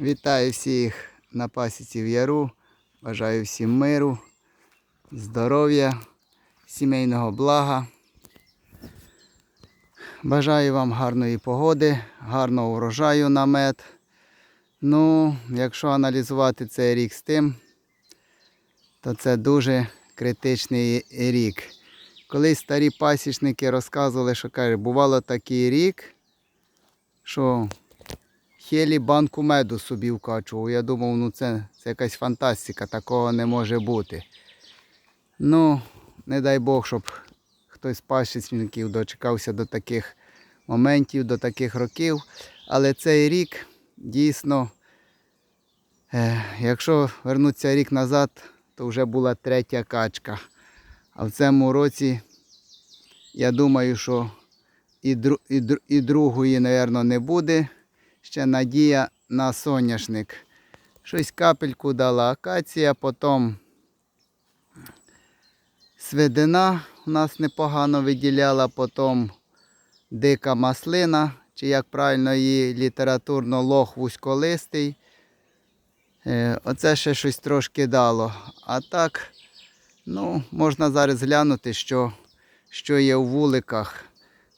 Вітаю всіх на пасіці в яру. Бажаю всім миру, здоров'я, сімейного блага. Бажаю вам гарної погоди, гарного врожаю на мед. Ну, якщо аналізувати цей рік з тим, то це дуже критичний рік. Колись старі пасічники розказували, що каже, бувало такий рік, що Хелі банку меду собі вкачував. Я думав, ну це, це якась фантастика, такого не може бути. Ну, не дай Бог, щоб хтось з пасічників дочекався до таких моментів, до таких років. Але цей рік дійсно, е, якщо вернутися рік назад, то вже була третя качка. А в цьому році, я думаю, що і, дру, і, і другої, мабуть, не буде ще надія на соняшник. Щось капельку дала акація, потім свидина у нас непогано виділяла, потім дика маслина, чи як правильно її літературно лох вузьколистий. Е, Оце ще щось трошки дало. А так, ну, можна зараз глянути, що, що є у вуликах.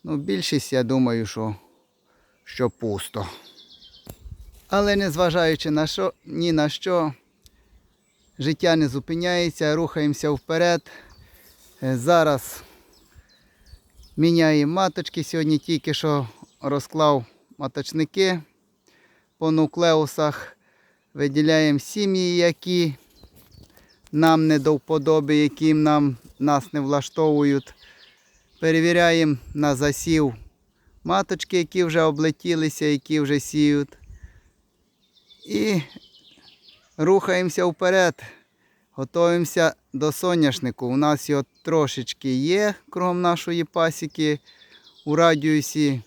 Ну, більшість, я думаю, що, що пусто. Але незважаючи на що, ні на що, життя не зупиняється, рухаємося вперед. Е, Зараз міняємо маточки. Сьогодні тільки що розклав маточники по нуклеусах. Виділяємо сім'ї, які нам не до вподоби, які нам, нас не влаштовують. Перевіряємо на засів маточки, які вже облетілися, які вже сіють. І рухаємося вперед. Готуємося до соняшнику. У нас його трошечки є кругом нашої пасіки. У радіусі,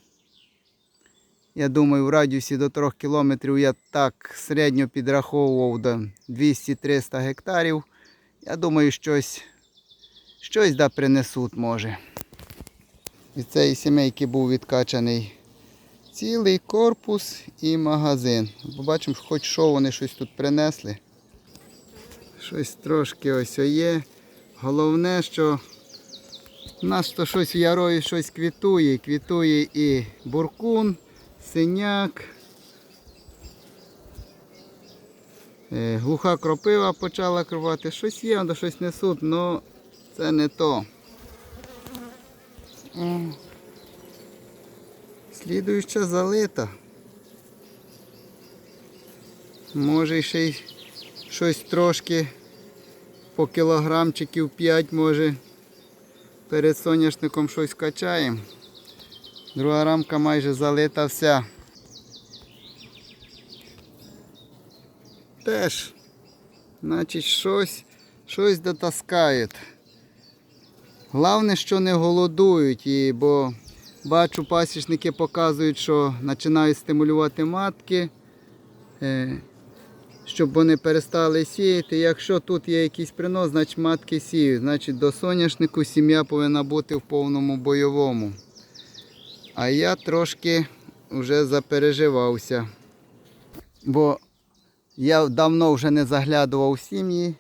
я думаю, в радіусі до 3 кілометрів я так середньо підраховував до 200-300 гектарів. Я думаю, щось, щось да принесуть може. Від цієї сімейки був відкачаний цілий корпус і магазин. Побачимо, хоч що вони щось тут принесли. Щось трошки ось є. Головне, що в нас то щось в ярої щось квітує. Квітує і буркун, синяк. Е, Глуха кропива почала кривати. Щось є, але щось несуть, але це не то. Слідуюча залита. Може ще й щось трошки по кілограмчиків 5 може перед соняшником щось качаємо. Друга рамка майже залита вся. Теж, значить, щось, щось дотаскають. Головне, що не голодують, і, бо бачу, пасічники показують, що починають стимулювати матки, е, щоб вони перестали сіяти. Якщо тут є якийсь принос, значить матки сіють. Значить до соняшнику сім'я повинна бути в повному бойовому. А я трошки вже запереживався. Бо я давно вже не заглядував в сім'ї.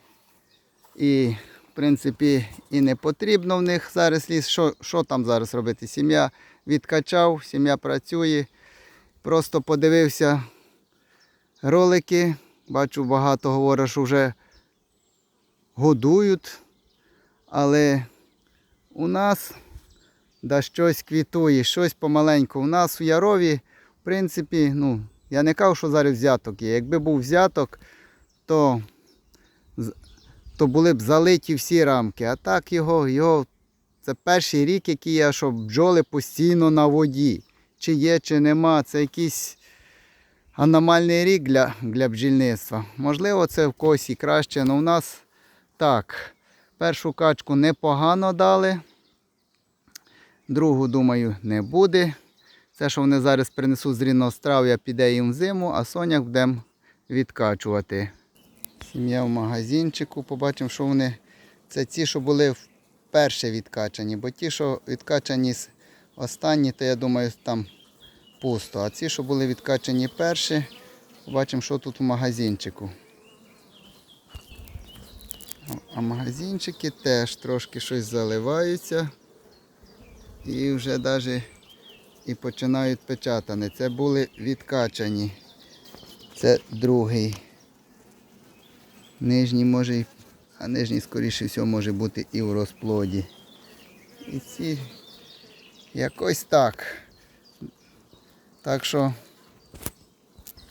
І в принципі, і не потрібно в них зараз ліс. Що, що там зараз робити? Сім'я відкачав, сім'я працює. Просто подивився ролики. Бачу, багато говорять, що вже годують. Але у нас да щось квітує, щось помаленьку. У нас у Ярові, в принципі, ну, я не кажу, що зараз взяток є. Якби був взяток, то то були б залиті всі рамки. А так його, його це перший рік, який я, що бджоли постійно на воді. Чи є, чи нема. Це якийсь аномальний рік для для бджільництва. Можливо, це в когось і краще, але у нас так. Першу качку непогано дали. Другу, думаю, не буде. Це, що вони зараз принесуть з рівнострав'я, піде їм в зиму, а соняк будемо відкачувати. Сім'я в магазинчику. Побачимо, що вони. Це ті, що були вперше відкачані. Бо ті, що відкачані останні, то я думаю, там пусто. А ці, що були відкачані перші, Побачимо, що тут у магазинчику. А магазинчики теж трошки щось заливаються. І вже навіть і починають печатани. Це були відкачані. Це другий. Нижній може, й- а нижній, скоріше всього, може бути і в розплоді. І ці якось так. Так що,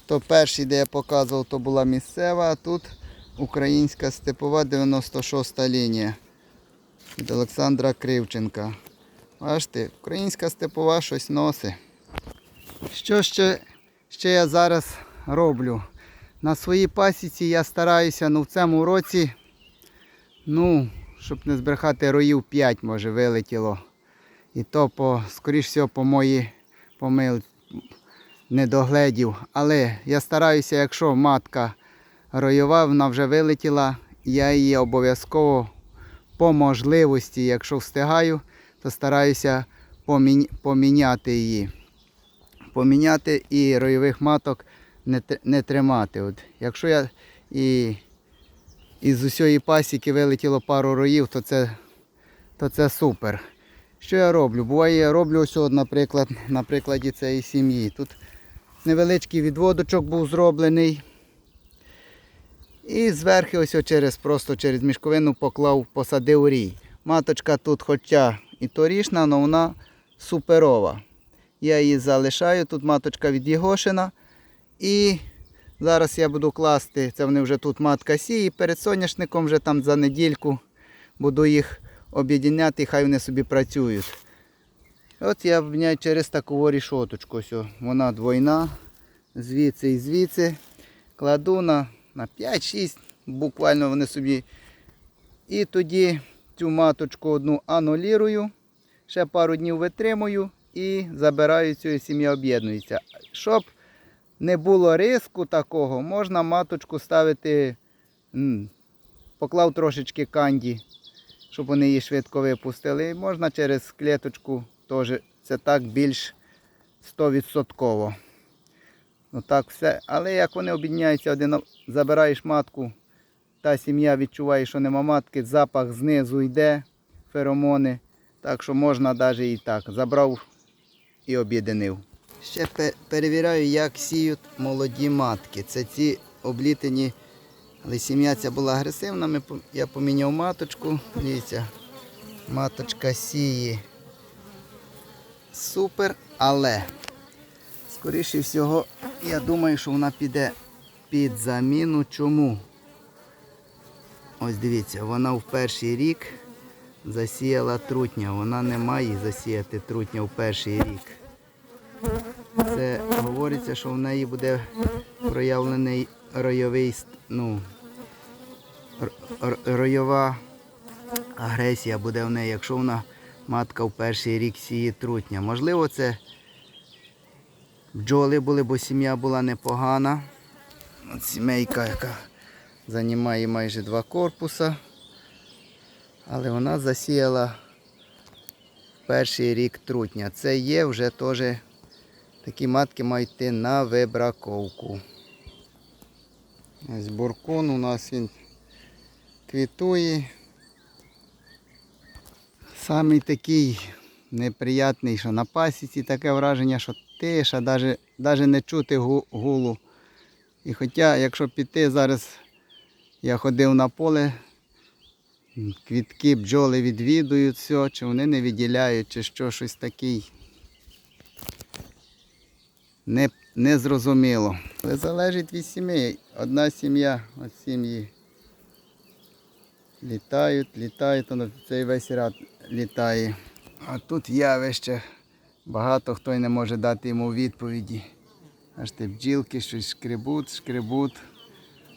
то перший, де я показував, то була місцева, а тут українська степова 96 та лінія від Олександра Кривченка. Бачите, українська степова щось носить. Що ще, ще я зараз роблю? На своїй пасіці я стараюся ну, в цьому році, ну, щоб не збрехати, роїв 5 може вилетіло. І то, по, скоріш всього, по моїй помил недогледів. Але я стараюся, якщо матка ройова, вона вже вилетіла, я її обов'язково по можливості, якщо встигаю, то стараюся поміня- поміняти її. Поміняти і ройових маток не, не тримати. От, якщо я і із усієї пасіки вилетіло пару роїв, то це, то це супер. Що я роблю? Буває, я роблю ось, наприклад, на прикладі цієї сім'ї. Тут невеличкий відводочок був зроблений. І зверху ось через, просто через мішковину поклав, посадив рій. Маточка тут хоча і торішна, але вона суперова. Я її залишаю, тут маточка відігошена. І зараз я буду класти, це вони вже тут матка сіє, перед соняшником вже там за недільку буду їх об'єдняти, хай вони собі працюють. От я обміняю через таку рішоточку. Ось, вона двойна, звідси і звідси. Кладу на, на 5-6, буквально вони собі. І тоді цю маточку одну анулірую, ще пару днів витримую і забираю цю сім'я об'єднується. Щоб не було риску такого, можна маточку ставити, поклав трошечки канді, щоб вони її швидко випустили. І можна через клеточку теж це так більш 100%. Ну так все. Але як вони об'єдняються, один забираєш матку, та сім'я відчуває, що нема матки, запах знизу йде, феромони. Так що можна навіть і так. Забрав і об'єднив. Ще перевіряю, як сіють молоді матки. Це ці облітені, але сім'я ця була агресивна. Я поміняв маточку. Дивіться, маточка сіє. Супер, але скоріше всього, я думаю, що вона піде під заміну. Чому? Ось дивіться, вона в перший рік засіяла трутня. Вона не має засіяти трутня в перший рік. Це говориться, що в неї буде проявлений ройовий, ну, ройова агресія буде в неї, якщо вона матка в перший рік сіє трутня. Можливо, це бджоли були, бо сім'я була непогана. От сімейка, яка займає майже два корпуса. Але вона засіяла перший рік трутня. Це є вже теж такі матки мають йти на вибраковку. Ось буркун у нас він квітує. Самий такий неприятний, що на пасіці таке враження, що тиша, навіть, навіть не чути гулу. І хоча, якщо піти зараз, я ходив на поле, квітки бджоли відвідують все, чи вони не відділяють, чи що щось такий. Не, не зрозуміло. Але залежить від сім'ї. Одна сім'я від сім'ї літають, літають, воно цей весь ряд літає. А тут явище. Багато хто й не може дати йому відповіді. Аж ті бджілки щось шкребуть, шкребуть.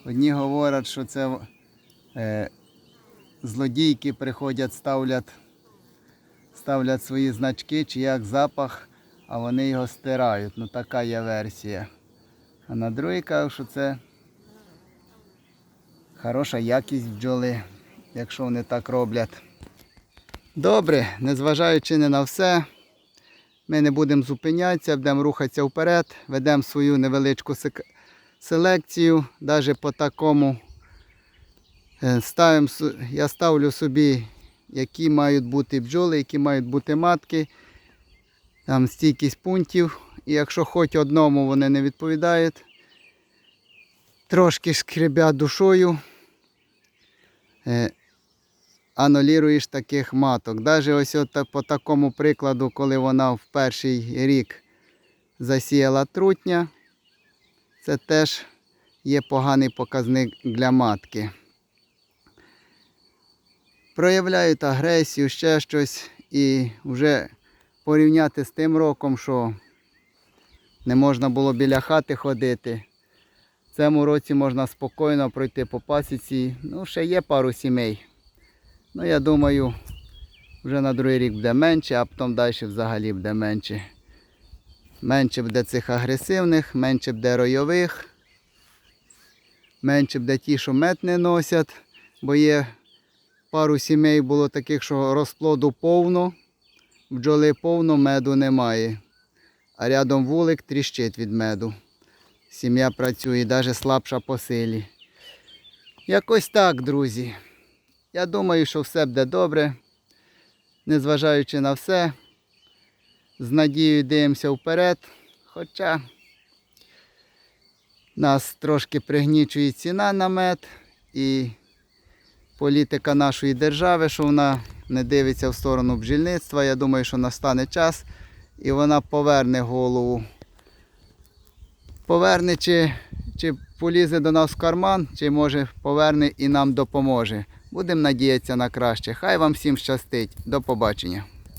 Одні говорять, що це е, злодійки приходять, ставлять, ставлять свої значки, чи як запах, а вони його стирають. Ну така є версія. А на другий кажуть, що це хороша якість бджоли, якщо вони так роблять. Добре, незважаючи не на все, ми не будемо зупинятися, будемо рухатися вперед, ведемо свою невеличку селекцію, навіть по такому. Е, Ставим, я ставлю собі, які мають бути бджоли, які мають бути матки, там стійкість пунктів. І якщо хоч одному вони не відповідають, трошки шкребя душою, е, анулюєш таких маток. Навіть ось от по такому прикладу, коли вона в перший рік засіяла трутня, це теж є поганий показник для матки. Проявляють агресію, ще щось, і вже порівняти з тим роком, що не можна було біля хати ходити. В цьому році можна спокійно пройти по пасіці. Ну, ще є пару сімей. Ну, я думаю, вже на другий рік буде менше, а потім далі взагалі буде менше. Менше буде цих агресивних, менше буде ройових, менше буде ті, що мед не носять, бо є пару сімей було таких, що розплоду повно, бджоли повно, меду немає. А рядом вулик тріщить від меду. Сім'я працює, навіть слабша по силі. Якось так, друзі. Я думаю, що все буде добре. Незважаючи на все, з надією дивимося вперед. Хоча нас трошки пригнічує ціна на мед і політика нашої держави, що вона не дивиться в сторону бджільництва. Я думаю, що настане час і вона поверне голову. Поверне чи, чи полізе до нас в карман, чи може поверне і нам допоможе. Будемо надіятися на краще. Хай вам всім щастить. До побачення.